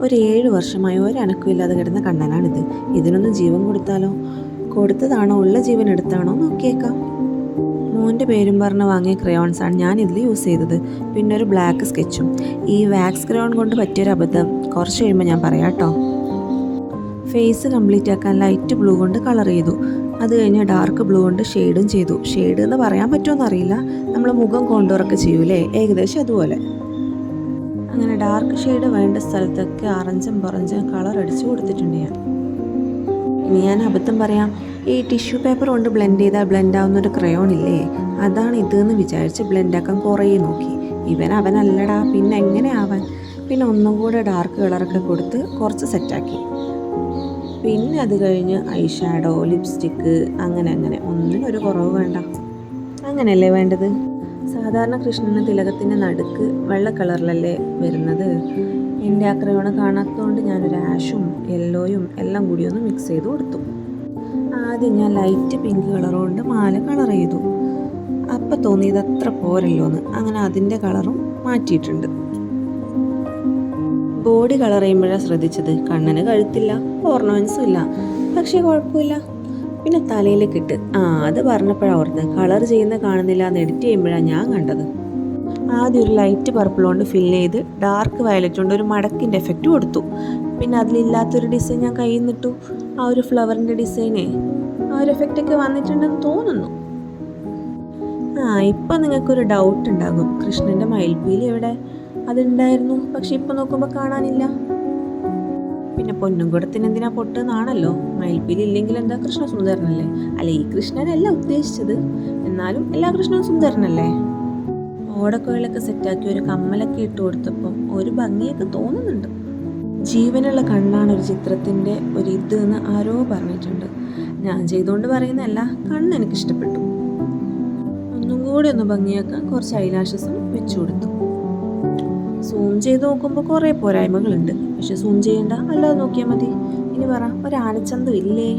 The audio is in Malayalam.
ഒരു ഏഴ് വർഷമായി ഒരനക്കുമില്ലാതെ കിടന്ന കണ്ണനാണിത്. ഇതിനൊന്നും ജീവൻ കൊടുത്താലോ? കൊടുത്തതാണോ? ഉള്ള ജീവൻ എടുത്താണോ? നോക്കിയേക്കാം. മോന്റെ പേരും പറഞ്ഞ് വാങ്ങിയ ക്രയോൺസാണ് ഞാൻ ഇതിൽ യൂസ് ചെയ്തത്. പിന്നെ ഒരു ബ്ലാക്ക് സ്കെച്ചും. ഈ വാക്സ് ക്രയോൺ കൊണ്ട് പറ്റിയൊരു അബദ്ധം. കുറച്ച് കഴിയുമ്പോൾ ഞാൻ പറയാം കേട്ടോ. ഫേസ് കംപ്ലീറ്റ് ആക്കാൻ ലൈറ്റ് ബ്ലൂ കൊണ്ട് കളർ ചെയ്തു. അത് കഴിഞ്ഞ് ഡാർക്ക് ബ്ലൂ കൊണ്ട് ഷെയ്ഡും ചെയ്തു. ഷെയ്ഡ് എന്ന് പറയാൻ പറ്റുമോ എന്നറിയില്ല. നമ്മൾ മുഖം കോണ്ടോറൊക്കെ ചെയ്യൂലേ? ഏകദേശം അതുപോലെ. അങ്ങനെ ഡാർക്ക് ഷെയ്ഡ് വേണ്ട സ്ഥലത്തൊക്കെ അറഞ്ചും പുറഞ്ചും കളർ അടിച്ചു കൊടുത്തിട്ടുണ്ട് ഞാൻ. ഇനി ഞാൻ അബദ്ധം പറയാം. ഈ ടിഷ്യൂ പേപ്പർ കൊണ്ട് ബ്ലെൻഡ് ചെയ്താൽ ബ്ലെൻഡ് ആവുന്ന ഒരു ക്രയോൺ ഇല്ലേ? അതാണ് ഇതെന്ന് വിചാരിച്ച് ബ്ലെൻഡ് ആക്കാൻ കുറേ നോക്കി. ഇവൻ അവനല്ലടാ പിന്നെ എങ്ങനെ ആവാൻ? പിന്നെ ഒന്നും കൂടെ ഡാർക്ക് കളറൊക്കെ കൊടുത്ത് കുറച്ച് സെറ്റാക്കി പിന്നെ അത് കഴിഞ്ഞ് ഐ ഷാഡോ ലിപ്സ്റ്റിക്ക് അങ്ങനെ അങ്ങനെ. ഒന്നിനും ഒരു കുറവ് വേണ്ട. അങ്ങനെയല്ലേ വേണ്ടത്? സാധാരണ കൃഷ്ണന് തിലകത്തിന്റെ നടുക്ക് വെള്ള കളറിലല്ലേ വരുന്നത്? എന്റെ ആ ക്രയോണ കാണാത്തതുകൊണ്ട് ഞാനൊരു ആഷും യെല്ലോയും എല്ലാം കൂടി ഒന്ന് മിക്സ് ചെയ്ത് കൊടുത്തു. ആദ്യം ഞാൻ ലൈറ്റ് പിങ്ക് കളർ കൊണ്ട് മാല കളർ ചെയ്തു. അപ്പം തോന്നിയത് അത്ര പോരല്ലോ എന്ന്. അങ്ങനെ അതിന്റെ കളറും മാറ്റിയിട്ടുണ്ട്. ബോഡി കളർ ചെയ്യുമ്പോഴാണ് ശ്രദ്ധിച്ചത്. കണ്ണന് കഴുത്തില്ല ഓർണമെൻസും ഇല്ല. പക്ഷേ കുഴപ്പമില്ല. പിന്നെ തലയിലേക്ക് ഇട്ട് ആ അത് പറഞ്ഞപ്പോഴാണ് ഓർത്ത് കളർ ചെയ്യുന്ന കാണുന്നില്ല എന്ന് എഡിറ്റ് ചെയ്യുമ്പോഴാണ് ഞാൻ കണ്ടത്. ആദ്യം ഒരു ലൈറ്റ് പർപ്പിൾ കൊണ്ട് ഫിൽ ചെയ്ത് ഡാർക്ക് വയലറ്റ് കൊണ്ട് ഒരു മടക്കിന്റെ എഫക്റ്റ് കൊടുത്തു. പിന്നെ അതിലില്ലാത്തൊരു ഡിസൈൻ ഞാൻ കയ്യിൽ നിന്നിട്ടു. ആ ഒരു ഫ്ലവറിന്റെ ഡിസൈനേ ആ ഒരു എഫക്റ്റൊക്കെ വന്നിട്ടുണ്ടെന്ന് തോന്നുന്നു. ആ ഇപ്പം നിങ്ങൾക്കൊരു ഡൗട്ട് ഉണ്ടാകും. കൃഷ്ണന്റെ മയിൽപ്പീലി എവിടെ? അതുണ്ടായിരുന്നു. പക്ഷെ ഇപ്പം നോക്കുമ്പോൾ കാണാനില്ല. പിന്നെ പൊന്നുംകുടത്തിന് എന്തിനാ പൊട്ടെന്നാണല്ലോ. മയിൽപ്പീലി ഇല്ലെങ്കിൽ എന്താ കൃഷ്ണ സുന്ദരനല്ലേ അല്ല ഈ കൃഷ്ണനല്ല ഉദ്ദേശിച്ചത്. എന്നാലും എല്ലാ കൃഷ്ണനും സുന്ദരനല്ലേ? ഓടക്കോയിലൊക്കെ സെറ്റാക്കി ഒരു കമ്മലൊക്കെ ഇട്ട് കൊടുത്തപ്പം ഒരു ഭംഗിയൊക്കെ തോന്നുന്നുണ്ട്. ജീവനുള്ള കണ്ണാണ് ഒരു ചിത്രത്തിന്റെ ഒരു ഇത് എന്ന് ആരോ പറഞ്ഞിട്ടുണ്ട്. ഞാൻ ചെയ്തുകൊണ്ട് പറയുന്നതല്ല കണ്ണ് എനിക്ക് ഇഷ്ടപ്പെട്ടു ഒന്നും കൂടി ഒന്ന് ഭംഗിയാക്കാൻ കുറച്ച് ഐലാഷസും വെച്ചു കൊടുത്തു. സൂം ചെയ്ത് നോക്കുമ്പോൾ കുറേ പോരായ്മകളുണ്ട്. പക്ഷെ സൂം ചെയ്യണ്ട അല്ലാതെ നോക്കിയാൽ മതി. ഇനി പറ ഒരു ആനച്ചന്തം ഇല്ലേ?